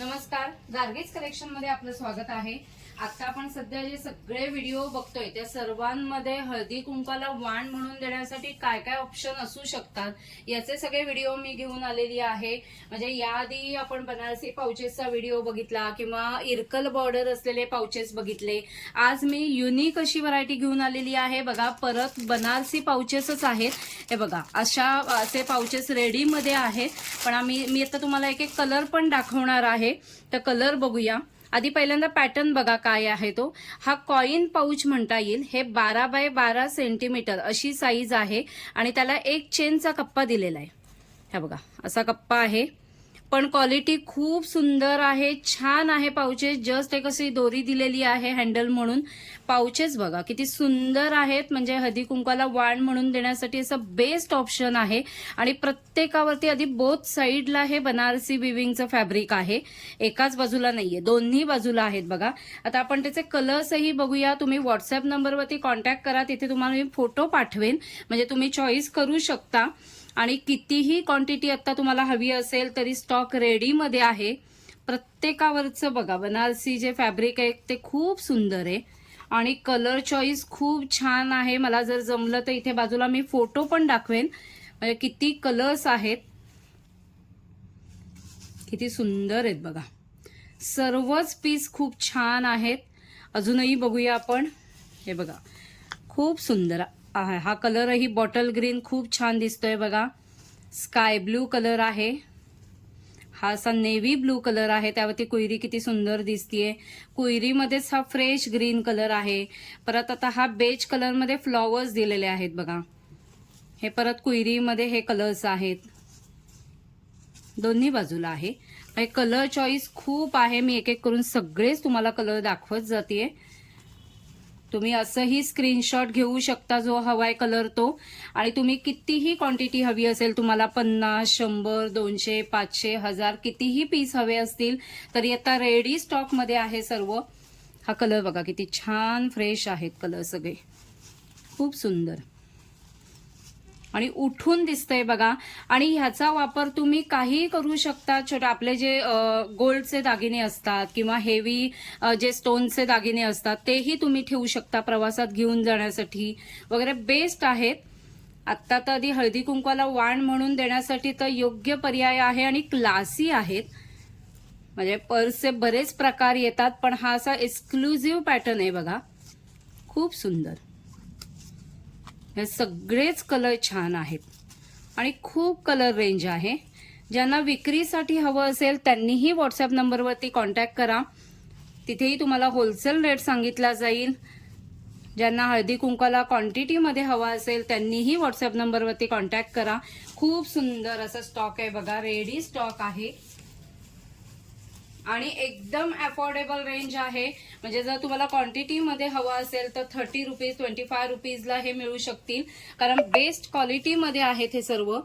नमस्कार. गार्गेज कलेक्शनमध्ये आपलं स्वागत आहे. आता आपण सध्या जे सगळे व्हिडिओ बघतोय त्या सर्वांमध्ये हळदी कुंकाला वाण म्हणून देण्यासाठी काय काय ऑप्शन असू शकतात याचे सगळे व्हिडिओ मी घेऊन आलेली आहे. म्हणजे याआधी आपण बनारसी पाउचेसचा व्हिडिओ बघितला किंवा इरकल बॉर्डर असलेले पाउचेस बघितले. आज मी युनिक अशी व्हरायटी घेऊन आलेली आहे. बघा परत बनारसी पाउचेसच आहेत. हे बघा अशा असे पाउचेस रेडीमध्ये आहेत. पण आम्ही मी आता तुम्हाला एक एक कलर पण दाखवणार आहे. तर कलर बघूया. आधी पहिल्यांदा पॅटर्न बघा काय आहे तो. हा कॉईन पाऊच म्हणता येईल. हे बारा बाय बारा सेंटीमीटर अशी साईज आहे आणि त्याला एक चेनचा कप्पा दिलेला आहे. हा बघा असा कप्पा आहे. पण क्वालिटी खूप सुंदर आहे छान आहे पाउचेस जस्ट एक अशी दोरी दिलेली आहे हँडल म्हणून. पाउचेस बघा किती सुंदर आहेत. म्हणजे हदी कुंकाला वाण म्हणून देण्यासाठी असं बेस्ट ऑप्शन आहे. आणि प्रत्येकावरती आधी बोथ साईडला हे बनारसी विविंगचं फॅब्रिक आहे. एकाच बाजूला नाहीये दोन्ही बाजूला आहेत बघा. आता आपण त्याचे कलर्सही बघूया. तुम्ही व्हॉट्सअप नंबरवरती कॉन्टॅक्ट करा. तिथे तुम्हाला मी फोटो पाठवेन. म्हणजे तुम्ही चॉईस करू शकता. आणि कितीही क्वांटिटी आता तुम्हाला हवी असेल तरी स्टॉक रेडीमध्ये आहे. प्रत्येकावरचं बघा बनारसी जे फॅब्रिक आहे ते खूप सुंदर आहे. आणि कलर चॉईस खूप छान आहे. मला जर जमलं तर इथे बाजूला मी फोटो पण दाखवेन. म्हणजे किती कलर्स आहेत. किती सुंदर आहेत बघा. सर्वच पीस खूप छान आहेत. अजूनही बघूया आपण. हे बघा खूप सुंदर. आहे हा कलरही बॉटल ग्रीन खूप छान दिसतोय बघा. स्काय ब्लू कलर आहे. हा असा नेव्ही ब्लू कलर आहे. त्यावरती कुयरी किती सुंदर दिसतीये. कुयरीमध्येच हा फ्रेश ग्रीन कलर आहे. परत आता हा बेज कलरमध्ये फ्लॉवर्स दिलेले आहेत बघा. हे परत कुयरीमध्ये हे कलर्स आहेत. दोन्ही बाजूला आहे. हे कलर चॉईस खूप आहे. मी एक एक करून सगळेच तुम्हाला कलर दाखवत जाते तुम्ही असंही स्क्रीनशॉट घेऊ शकता जो हवाय कलर तो. आणि तुम्ही कितीही क्वांटिटी हवी असेल तुम्हाला पन्नास शंभर दोनशे पाचशे हजार कितीही पीस हवे असतील तरी आता रेडी स्टॉकमध्ये आहे सर्व. हा कलर बघा किती छान फ्रेश आहेत कलर सगळे. खूप सुंदर. आणि उठून दिसतंय बघा. आणि ह्याचा वापर तुम्ही काहीही करू शकता. छोटे आपले जे गोल्डचे दागिने असतात किंवा हेवी जे स्टोनचे दागिने असतात तेही तुम्ही ठेवू शकता प्रवासात घेऊन जाण्यासाठी. वगैरे बेस्ट आहेत. आत्ता तर आधी हळदी कुंकवाला वाण म्हणून देण्यासाठी तर योग्य पर्याय आहे आणि क्लासी आहेत. म्हणजे पर्सचे बरेच प्रकार येतात पण हा असा एक्सक्लुझिव्ह पॅटर्न आहे बघा. खूप सुंदर. हे सगळेच कलर छान आहेत. आणि खूप कलर रेंज आहे. ज्यांना विक्रीसाठी हवं असेल त्यांनीही व्हॉट्सअप नंबरवरती कॉन्टॅक्ट करा. तिथेही तुम्हाला होलसेल रेट सांगितला जाईल. ज्यांना हळदी कुंकाला क्वांटिटीमध्ये हवा असेल त्यांनीही व्हॉट्सअप नंबरवरती कॉन्टॅक्ट करा. खूप सुंदर असं स्टॉक आहे बघा. रेडी स्टॉक आहे. आणि एकदम अफोर्डेबल रेंज आहे. म्हणजे जर तुम्हाला क्वांटिटीमध्ये हवा असेल तर थर्टी रुपीज ट्वेंटी फाय रुपीजला हे मिळू शकतील. कारण बेस्ट क्वालिटीमध्ये आहेत हे सर्व.